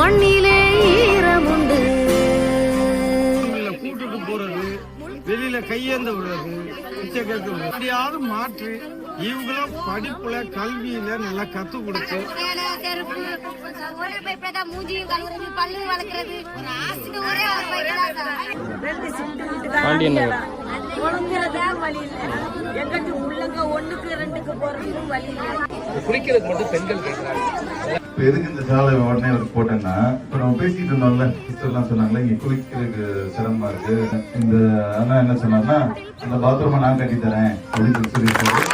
மண்ணிலே ஈரமுண்டு. கூட்டுக்கு போறது வெளியில கையேந்த விடுறது பிச்சைக்கிறது மாற்று இவங்கள படிப்புல கல்வியில நல்லா கத்து கொடுத்து பாண்டியன் குளிக்கிறதுக்கு மட்டும் பெண்கள் கேட்கிறாங்க. இப்போ எதுக்கு இந்த சாலை உடனே அவருக்கு போட்டேன்னா இப்போ நம்ம பேசிட்டு இருந்தோம்ல சிஸ்டர்லாம் சொன்னாங்களே இங்கே குளிக்கிறதுக்கு சிரமமா இருக்கு. இந்த அண்ணா என்ன சொன்னார்னா அந்த பாத்ரூமை நான் கட்டி தரேன் அப்படின்னு சொல்லி சொல்லியிருக்காரு